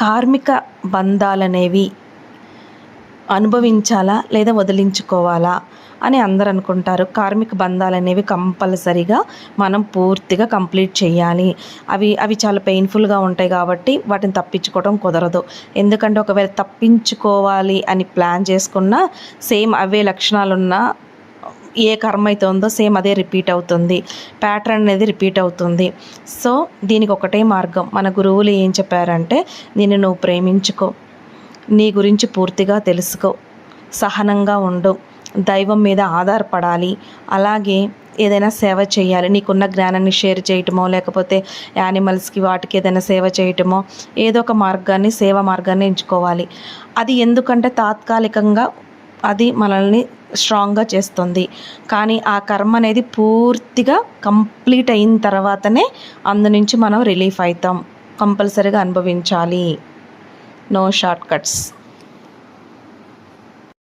కార్మిక బంధాలనేవి అనుభవించాలా లేదా వదిలించుకోవాలా అని అందరు అనుకుంటారు కార్మిక బంధాలు అనేవి కంపల్సరిగా మనం పూర్తిగా కంప్లీట్ చేయాలి. అవి అవి చాలా పెయిన్ఫుల్గా ఉంటాయి కాబట్టి వాటిని తప్పించుకోవడం కుదరదు. ఎందుకంటే ఒకవేళ తప్పించుకోవాలి అని ప్లాన్ చేసుకున్న సేమ్ అవే లక్షణాలున్న ఏ కర్మ అయితే ఉందో సేమ్ అదే రిపీట్ అవుతుంది. ప్యాటర్న్ అనేది రిపీట్ అవుతుంది. సో దీనికి ఒకటే మార్గం. మన గురువులు ఏం చెప్పారంటే నిన్ను నువ్వు ప్రేమించుకో. నీ గురించి పూర్తిగా తెలుసుకో. సహనంగా ఉండు. దైవం మీద ఆధారపడాలి. అలాగే ఏదైనా సేవ చేయాలి. నీకున్న జ్ఞానాన్ని షేర్ చేయటమో లేకపోతే యానిమల్స్కి వాటికి ఏదైనా సేవ చేయటమో ఏదో ఒక మార్గాన్ని సేవ మార్గాన్ని ఎంచుకోవాలి. అది ఎందుకంటే తాత్కాలికంగా అది మనల్ని స్ట్రాంగ్గా చేస్తుంది. కానీ ఆ కర్మ అనేది పూర్తిగా కంప్లీట్ అయిన తర్వాతనే అందు నుంచి మనం రిలీఫ్ అవుతాం. కంపల్సరీగా అనుభవించాలి. No short cuts